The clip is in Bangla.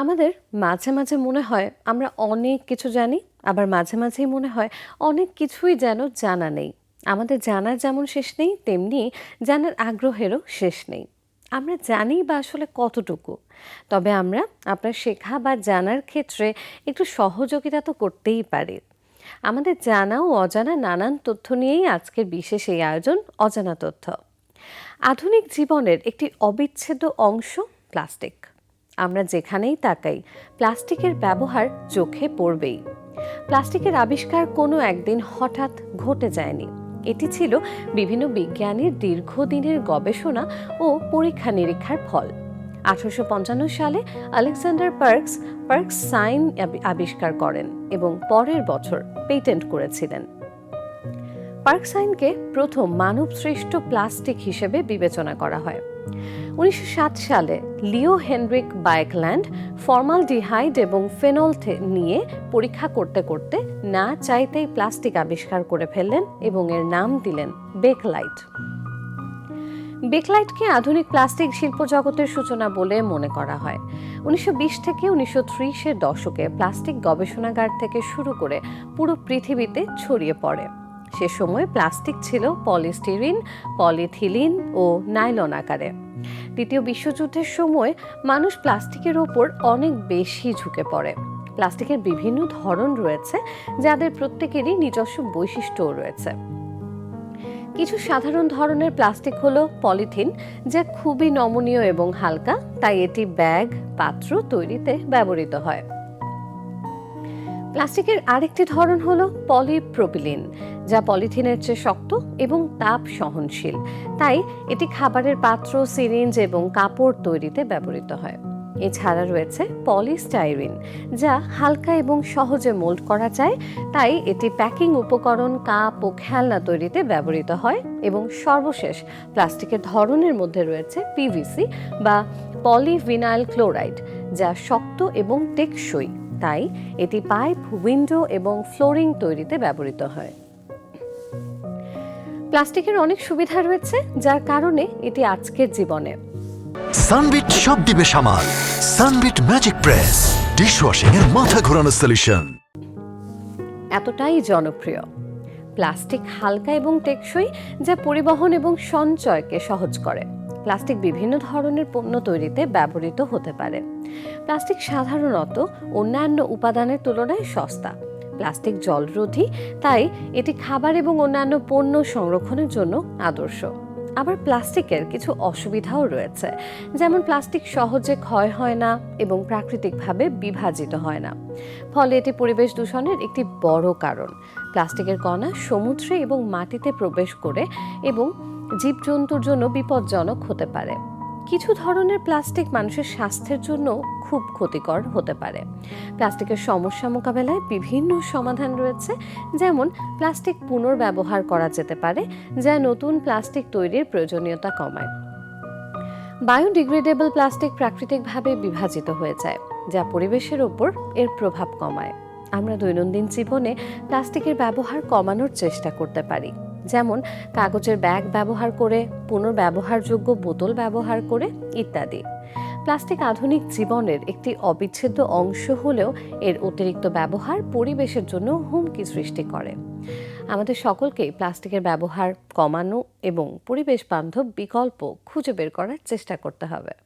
আমাদের মাঝে মাঝে মনে হয় আমরা অনেক কিছু জানি, আবার মাঝে মাঝেই মনে হয় অনেক কিছুই যেন জানা নেই। আমাদের জানার যেমন শেষ নেই, তেমনি জানার আগ্রহেরও শেষ নেই। আমরা জানি বা আসলে কতটুকু, তবে আমরা আপনার শেখা বা জানার ক্ষেত্রে একটু সহযোগিতা তো করতেই পারি। আমাদের জানা ও অজানা নানান তথ্য নিয়েই আজকের বিশেষ এই আয়োজন অজানা তথ্য। আধুনিক জীবনের একটি অবিচ্ছেদ্য অংশ প্লাস্টিক। আমরা যেখানেই তাকাই, প্লাস্টিকের ব্যবহার চোখে পড়বেই। প্লাস্টিকের আবিষ্কার কোনো একদিন হঠাৎ ঘটে যায়নি। এটি ছিল বিভিন্ন বিজ্ঞানীর দীর্ঘদিনের গবেষণা ও পরীক্ষা নিরীক্ষার ফল। আঠারোশো পঞ্চান্ন সালে আলেকজান্ডার পার্কস পার্কস সাইন আবিষ্কার করেন এবং পরের বছর পেটেন্ট করেছিলেন। পার্কসাইনকে প্রথম মানবসৃষ্ট প্লাস্টিক হিসেবে বিবেচনা করা হয়। উনিশশো সাত সালে লিও হেনরিক বায়কল্যান্ড ফর্মালডিহাইড এবং ফেনল নিয়ে পরীক্ষা করতে করতে না চাইতেই প্লাস্টিক আবিষ্কার করে ফেললেন এবং এর নাম দিলেন বেকলাইট। বেকলাইটকে আধুনিক প্লাস্টিক শিল্প জগতের সূচনা বলে মনে করা হয়। উনিশশো বিশ থেকে উনিশশো ত্রিশের দশকে প্লাস্টিক গবেষণাগার থেকে শুরু করে পুরো পৃথিবীতে ছড়িয়ে পড়ে। সে সময় প্লাস্টিক ছিল পলিস্টিরিন, পলিথিলিন ও নাইলন আকারে। দ্বিতীয় বিশ্বযুদ্ধের সময় মানুষ প্লাস্টিকের ওপর অনেক বেশি ঝুঁকে পড়ে। প্লাস্টিকের বিভিন্ন ধরন রয়েছে, যাদের প্রত্যেকেরই নিজস্ব বৈশিষ্ট্যও রয়েছে। কিছু সাধারণ ধরনের প্লাস্টিক হলো পলিথিন, যা খুবই নমনীয় এবং হালকা, তাই এটি ব্যাগ, পাত্র তৈরিতে ব্যবহৃত হয়। প্লাস্টিকের আরেকটি ধরন হল পলিপ্রোপিলিন, যা পলিথিনের চেয়ে শক্ত এবং তাপ সহনশীল। তাই এটি খাবারের পাত্র, সিরিঞ্জ এবং কাপড় তৈরিতে ব্যবহৃত হয়। এছাড়া রয়েছে পলিস্টাইরিন, যা হালকা এবং সহজে মোল্ড করা যায়। তাই এটি প্যাকিং উপকরণ, কাপ ও খেলনা তৈরিতে ব্যবহৃত হয় এবং সর্বশেষ প্লাস্টিকের ধরনের মধ্যে রয়েছে পিভিসি বা পলিভিনাইল ক্লোরাইড, যা শক্ত এবং টেকসই। তাই এটি পাইপ উইন্ডো এবং ফ্লোরিং তৈরিতে ব্যবহৃত হয়। প্লাস্টিকের অনেক সুবিধা রয়েছে যার কারণে এটি আজকের জীবনে। সানবিট সব দিবে সামাল। সানবিট ম্যাজিক প্রেস ডিশওয়াশিং এর মাথা ঘোরানো সলিউশন এতটাই জনপ্রিয়। প্লাস্টিক হালকা এবং টেকসই যা পরিবহন এবং সঞ্চয়কে সহজ করে। প্লাস্টিক বিভিন্ন ধরনের পণ্য তৈরিতে ব্যবহৃত হতে পারে। প্লাস্টিক সাধারণত অন্যান্য উপাদানের তুলনায় সস্তা। প্লাস্টিক জলরোধী, তাই এটি খাবার এবং অন্যান্য পণ্য সংরক্ষণের জন্য আদর্শ। আবার প্লাস্টিকের কিছু অসুবিধাও রয়েছে, যেমন প্লাস্টিক সহজে ক্ষয় হয় না এবং প্রাকৃতিকভাবে বিভাজিত হয় না। ফলে এটি পরিবেশ দূষণের একটি বড় কারণ। প্লাস্টিকের কণা সমুদ্রে এবং মাটিতে প্রবেশ করে এবং জীবজন্তুর জন্য বিপজ্জনক হতে পারে। কিছু ধরনের প্লাস্টিক মানুষের স্বাস্থ্যের জন্য খুব ক্ষতিকর হতে পারে। প্লাস্টিকের সমস্যা মোকাবেলায় বিভিন্ন সমাধান রয়েছে, যেমন প্লাস্টিক পুনর্ব্যবহার করা যেতে পারে, যা নতুন প্লাস্টিক তৈরির প্রয়োজনীয়তা কমায়। বায়োডিগ্রেডেবল প্লাস্টিক প্রাকৃতিকভাবে বিভাজিত হয়ে যায়, যা পরিবেশের ওপর এর প্রভাব কমায়। আমরা দৈনন্দিন জীবনে প্লাস্টিকের ব্যবহার কমানোর চেষ্টা করতে পারি। যেমন কাগজের ব্যাগ ব্যবহার করে, পুনর্ব্যবহারযোগ্য বোতল ব্যবহার করে ইত্যাদি। প্লাস্টিক আধুনিক জীবনের একটি অবিচ্ছেদ্য অংশ হলেও এর অতিরিক্ত ব্যবহার পরিবেশের জন্য হুমকি সৃষ্টি করে। আমাদের সকলকেই প্লাস্টিকের ব্যবহার কমানো এবং পরিবেশ বান্ধব বিকল্প খুঁজে বের করার চেষ্টা করতে হবে।